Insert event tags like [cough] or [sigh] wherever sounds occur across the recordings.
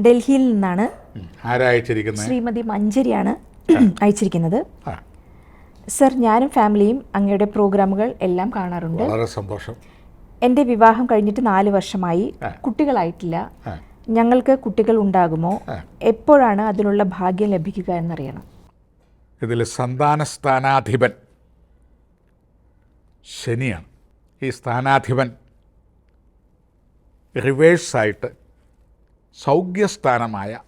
ഡൽഹിയിൽ നിന്നാണ് ശ്രീമതി മഞ്ജരിയാണ് [clears throat] അയച്ചിരിക്കുന്നത്. സർ ഞാനും ഫാമിലിയും അങ്ങയുടെ പ്രോഗ്രാമുകൾ എല്ലാം കാണാറുണ്ട്. വളരെ സന്തോഷം. എന്റെ വിവാഹം കഴിഞ്ഞിട്ട് നാല് വർഷമായി. കുട്ടികളായിട്ടില്ല. ഞങ്ങൾക്ക് കുട്ടികൾ ഉണ്ടാകുമോ? എപ്പോഴാണ് അതിനുള്ള ഭാഗ്യം ലഭിക്കുക എന്നറിയണം. ഇതിൽ സന്താന സ്ഥാനാധിപൻ ശനിയാണ്. ഈ സ്ഥാനാധിപൻ റിവേഴ്സായിട്ട് സൗഖ്യസ്ഥാനമായ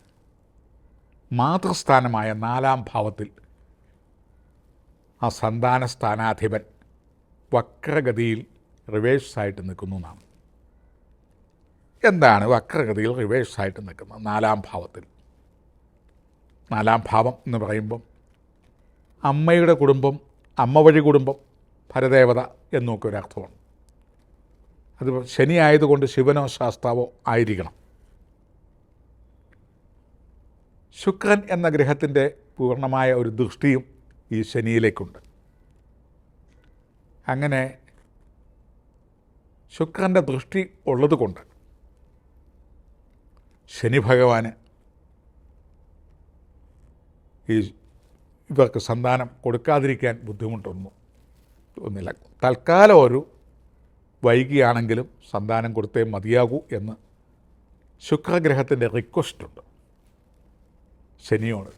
മാതൃസ്ഥാനമായ നാലാം ഭാവത്തിൽ ആ സന്താന സ്ഥാനാധിപൻ വക്രഗതിയിൽ റിവേഴ്സായിട്ട് നിൽക്കുന്നു എന്നാണ് എന്താണ് വക്രഗതിയിൽ റിവേഴ്സായിട്ട് നിൽക്കുന്നത്? നാലാം ഭാവത്തിൽ. നാലാം ഭാവം എന്ന് പറയുമ്പം അമ്മയുടെ കുടുംബം അമ്മ വഴി കുടുംബം ഭരദേവത എന്നൊക്കെ ഒരർത്ഥമാണ് അത് ശനി ആയതുകൊണ്ട് ശിവനോ ശാസ്താവോ ആയിരിക്കണം. ശുക്രൻ എന്ന ഗ്രഹത്തിന്റെ പൂർണമായ ഒരു ദൃഷ്ടിയും ഈ ശനിയിലേക്കുണ്ട്. അങ്ങനെ ശുക്രന്റെ ദൃഷ്ടി ഉള്ളതുകൊണ്ട് ശനി ഭഗവാന് ഈ ഇവർക്ക് സന്താനം കൊടുക്കാതിരിക്കാൻ ബുദ്ധിമുട്ടൊന്നും ഒന്നില്ല തൽക്കാലം ഒരു വൈകിയാണെങ്കിലും സന്താനം കൊടുത്തേ മതിയാകൂ എന്ന് ശുക്രഗ്രഹത്തിന്റെ റിക്വസ്റ്റുണ്ട് ശനിയോട്.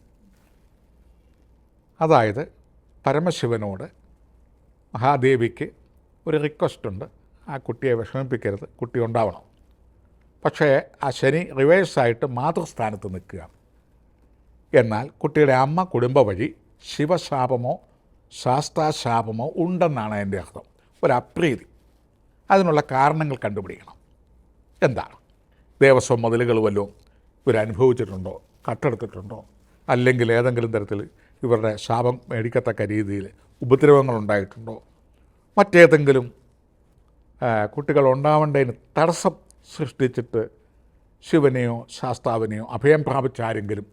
അതായത് പരമശിവനോട് മഹാദേവിക്ക് ഒരു റിക്വസ്റ്റ് ഉണ്ട്. ആ കുട്ടിയെ വിഷമിപ്പിക്കരുത് കുട്ടി ഉണ്ടാവണം. പക്ഷേ ആ ശനി റിവേഴ്സായിട്ട് മാതൃസ്ഥാനത്ത് നിൽക്കുക. എന്നാൽ കുട്ടിയുടെ അമ്മ കുടുംബ വഴി ശിവശാപമോ ശാസ്താശാപമോ ഉണ്ടെന്നാണ് എന്റെ അർത്ഥം. ഒരു അതിനുള്ള കാരണങ്ങൾ കണ്ടുപിടിക്കണം. എന്താണ്? ദേവസ്വം മുതലുകൾ വല്ലതും ഇവരനുഭവിച്ചിട്ടുണ്ടോ കട്ടെടുത്തിട്ടുണ്ടോ? അല്ലെങ്കിൽ ഏതെങ്കിലും തരത്തിൽ ഇവരുടെ ശാപം മേടിക്കത്തക്ക രീതിയിൽ ഉപദ്രവങ്ങൾ ഉണ്ടായിട്ടുണ്ടോ മറ്റേതെങ്കിലും കുട്ടികൾ ഉണ്ടാവേണ്ടതിന് തടസ്സം സൃഷ്ടിച്ചിട്ട് ശിവനെയോ ശാസ്താവിനെയോ അഭയം പ്രാപിച്ച ആരെങ്കിലും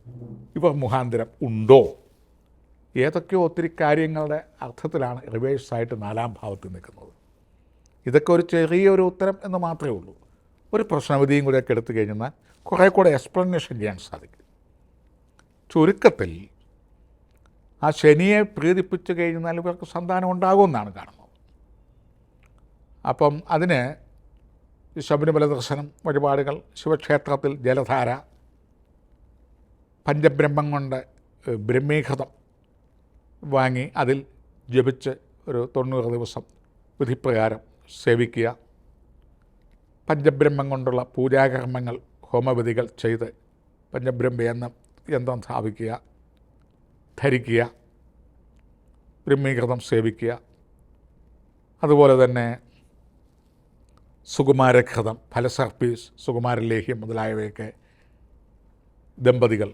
ഇവർ മുഖാന്തരം ഉണ്ടോ? ഏതൊക്കെയോ ഒത്തിരി കാര്യങ്ങളുടെ അർത്ഥത്തിലാണ് റിവേഴ്സായിട്ട് നാലാം ഭാവത്തിൽ നിൽക്കുന്നത്. ഇതൊക്കെ ഒരു ചെറിയൊരു ഉത്തരം എന്ന് മാത്രമേ ഉള്ളൂ. ഒരു പ്രശ്നവിധിയും കൂടെയൊക്കെ എടുത്തു കഴിഞ്ഞാൽ കുറേ കൂടെ എക്സ്പ്ലനേഷൻ ചെയ്യാൻ സാധിക്കും. ചുരുക്കത്തിൽ ആ ശനിയെ പ്രീതിപ്പിച്ച് കഴിഞ്ഞാൽ ഇവർക്ക് സന്താനം ഉണ്ടാകുമെന്നാണ് കാണുന്നത്. അപ്പം അതിന് ശബരിമല ദർശനം വഴിപാടുകൾ ശിവക്ഷേത്രത്തിൽ ജലധാര പഞ്ചബ്രഹ്മം കൊണ്ട് ബ്രഹ്മീകൃതം വാങ്ങി അതിൽ ജപിച്ച് ഒരു തൊണ്ണൂറ് ദിവസം വിധിപ്രകാരം സേവിക്കുക. പഞ്ചബ്രഹ്മം കൊണ്ടുള്ള പൂജാകർമ്മങ്ങൾ ഹോമവിധികൾ ചെയ്ത് പഞ്ചബ്രഹ്മ എന്ന യന്ത്രം സ്ഥാപിക്കുക ധരിക്കുക ബ്രഹ്മീകൃതം സേവിക്കുക. അതുപോലെ തന്നെ സുകുമാരഘൃതം ഫലസർപ്പീസ് സുകുമാരലേഹ്യം മുതലായവയൊക്കെ ദമ്പതികൾ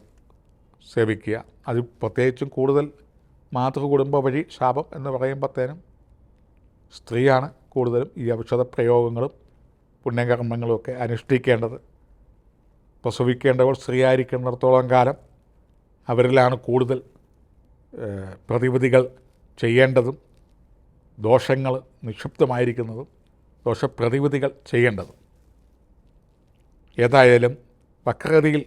സേവിക്കുക. അത് പ്രത്യേകിച്ചും കൂടുതൽ മാതൃകുടുംബ വഴി ശാപം എന്ന് പറയുമ്പോഴത്തേനും സ്ത്രീയാണ് കൂടുതലും ഈ ഔഷധ പ്രയോഗങ്ങളും പുണ്യകർമ്മങ്ങളും ഒക്കെ അനുഷ്ഠിക്കേണ്ടത്. പ്രസവിക്കേണ്ടവൾ സ്ത്രീയായിരിക്കുന്നിടത്തോളം കാലം അവരിലാണ് കൂടുതൽ പ്രതിവിധികൾ ചെയ്യേണ്ടതും ദോഷങ്ങൾ നിക്ഷിപ്തമായിരിക്കുന്നതും ദോഷപ്രതിവിധികൾ ചെയ്യേണ്ടതും. ഏതായാലും വക്രഗതിയിൽ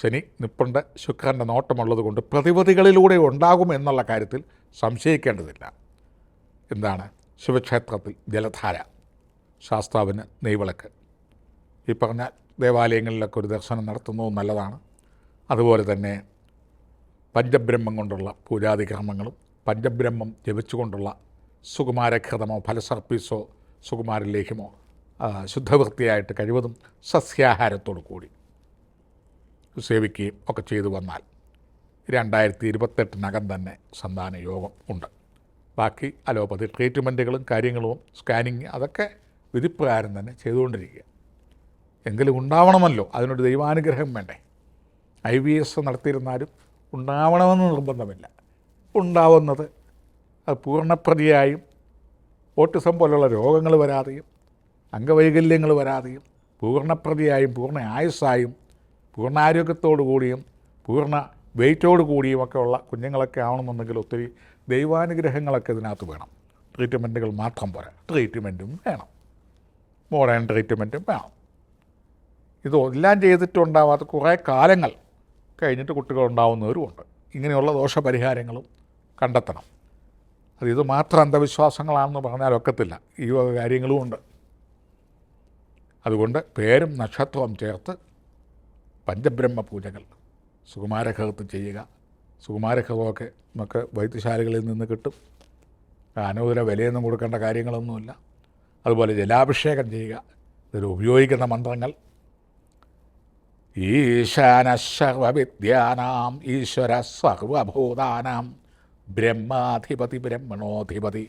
ശനി നിപ്പുണ്ട് ശുക്രന്റെ നോട്ടമുള്ളത് കൊണ്ട് പ്രതിവിധികളിലൂടെ ഉണ്ടാകും എന്നുള്ള കാര്യത്തിൽ സംശയിക്കേണ്ടതില്ല. എന്താണ്? ശിവക്ഷേത്രത്തിൽ ജലധാര ശാസ്താവിന് നെയ്വിളക്ക്. ഈ പറഞ്ഞ ദേവാലയങ്ങളിലൊക്കെ ഒരു ദർശനം നടത്തുന്നത് നല്ലതാണ്. അതുപോലെ തന്നെ പഞ്ചബ്രഹ്മം കൊണ്ടുള്ള പൂജാതി കർമ്മങ്ങളും പഞ്ചബ്രഹ്മം ജപിച്ചുകൊണ്ടുള്ള സുകുമാരഘൃതമോ ഫലസർപ്പീസോ സുകുമാരലേഖ്യമോ ശുദ്ധവൃത്തിയായിട്ട് കഴിവതും സസ്യാഹാരത്തോടു കൂടി സേവിക്കുകയും ഒക്കെ ചെയ്തു വന്നാൽ രണ്ടായിരത്തി ഇരുപത്തെട്ടിനകം തന്നെ സന്താന യോഗം ഉണ്ട്. ബാക്കി അലോപ്പതി ട്രീറ്റ്മെന്റുകളും കാര്യങ്ങളും സ്കാനിങ് അതൊക്കെ വിധിപ്രകാരം തന്നെ ചെയ്തുകൊണ്ടിരിക്കുക. എങ്കിലും ഉണ്ടാവണമല്ലോ. അതിനൊരു ദൈവാനുഗ്രഹം വേണ്ടേ? ഐ വി എസ് നടത്തിയിരുന്നാലും ഉണ്ടാവണമെന്ന് നിർബന്ധമില്ല. ഉണ്ടാവുന്നത് അത് പൂർണപ്രതിയായും ഓട്ടിസം പോലുള്ള രോഗങ്ങൾ വരാതെയും അംഗവൈകല്യങ്ങൾ വരാതെയും പൂർണപ്രതിയായും പൂർണ ആയുസ്സായും പൂർണാരോഗ്യത്തോടു കൂടിയും പൂർണ വെയിറ്റോട് കൂടിയും ഒക്കെ ഉള്ള കുഞ്ഞുങ്ങളൊക്കെ ആവണമെന്നുണ്ടെങ്കിൽ ഒത്തിരി ദൈവാനുഗ്രഹങ്ങളൊക്കെ ഇതിനകത്ത് വേണം. ട്രീറ്റ്മെന്റുകൾ മാത്രം പോരാ. ട്രീറ്റ്മെന്റും വേണം. മോഡേൺ ട്രീറ്റ്മെന്റും വേണം. ഇതെല്ലാം ചെയ്തിട്ടുണ്ടാവാത്ത കുറേ കാലങ്ങൾ കഴിഞ്ഞിട്ട് കുട്ടികൾ ഉണ്ടാവുന്നവരുമുണ്ട് ഇങ്ങനെയുള്ള ദോഷപരിഹാരങ്ങളും കണ്ടെത്തണം. അത് ഇത് മാത്രം അന്ധവിശ്വാസങ്ങളാണെന്ന് പറഞ്ഞാൽ ഒക്കത്തില്ല. ഈ വക കാര്യങ്ങളും ഉണ്ട്. അതുകൊണ്ട് പേരും നക്ഷത്രവും ചേർത്ത് പഞ്ചബ്രഹ്മ പൂജകൾ സുകുമാരഘകത്ത് ചെയ്യുക. സുകുമാരഘകമൊക്കെ നമുക്ക് വൈദ്യശാലകളിൽ നിന്ന് കിട്ടും. അനവധര വിലയൊന്നും കൊടുക്കേണ്ട കാര്യങ്ങളൊന്നുമില്ല. അതുപോലെ ജലാഭിഷേകം ചെയ്യുക. ഇതിൽ ഉപയോഗിക്കുന്ന മന്ത്രങ്ങൾ ഈശാന സർവവിദ്യാനാം ഈശ്വര സർവഭൂതാനാം ബ്രഹ്മാധിപതി ബ്രഹ്മണോധിപതി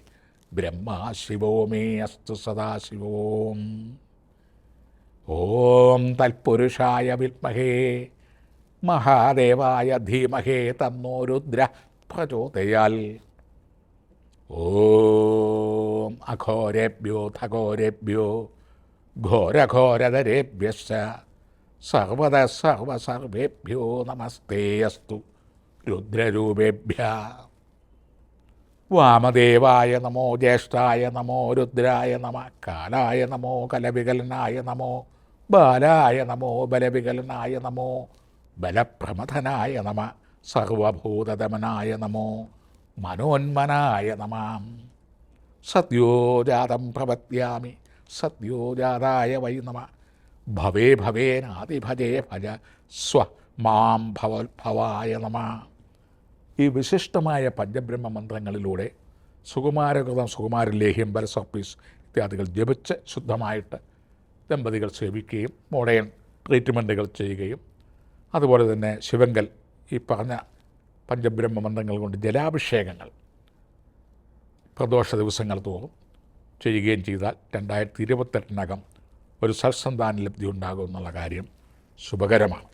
ബ്രഹ്മാ ശിവോ മേ അസ്തു സദാശിവോം. ഓം തൽപുരുഷായ വിത്മഹേ മഹാദേവായ ധീമഹേ തന്നോ രുദ്ര പ്രചോദയാൽ. ഓം അഘോരേഭ്യോ ഥഘോരേഭ്യോ ഘോരഘോരതരേഭ്യശ്ച സർവത സർവസർവേഭ്യോ നമസ്തേ അസ്തു രുദ്രരൂപേഭ്യ. വാമദേവായ നമോ ജ്യേഷ്ഠായ നമോ രുദ്രായ നമ കാലായ നമോ കലവികലനായ നമോ ബാലായ നമോ ബലവികലനായ നമോ ബലപ്രമഥനായ നമ സർവഭൂതദമനായ നമോ മനോന്മനായ നമാം. സദ്യോജാതം പ്രപദ്യാമി സദ്യോജാതായ വൈ നമ. ഭവേ ഭവേനാതിഭജേ ഭജ സ്വ മാം ഭവ ഭവായ നമ. ഈ വിശിഷ്ടമായ പഞ്ചബ്രഹ്മ മന്ത്രങ്ങളിലൂടെ സുകുമാരകൃതം സുകുമാരലേഹ്യം ബലസർപ്പീസ് ഇത്യാദികൾ ജപിച്ച് ശുദ്ധമായിട്ട് ദമ്പതികൾ സേവിക്കുകയും മോഡേൺ ട്രീറ്റ്മെന്റുകൾ ചെയ്യുകയും അതുപോലെ തന്നെ ശിവങ്കൽ ഈ പറഞ്ഞ പഞ്ചബ്രഹ്മ മന്ത്രങ്ങൾ കൊണ്ട് ജലാഭിഷേകങ്ങൾ പ്രദോഷ ദിവസങ്ങൾ തോറും ചെയ്യുകയും ചെയ്താൽ രണ്ടായിരത്തി ഇരുപത്തെട്ടിനകം ഒരു സത്സന്താന ലബ്ധി ഉണ്ടാകും എന്നുള്ള കാര്യം ശുഭകരമാണ്.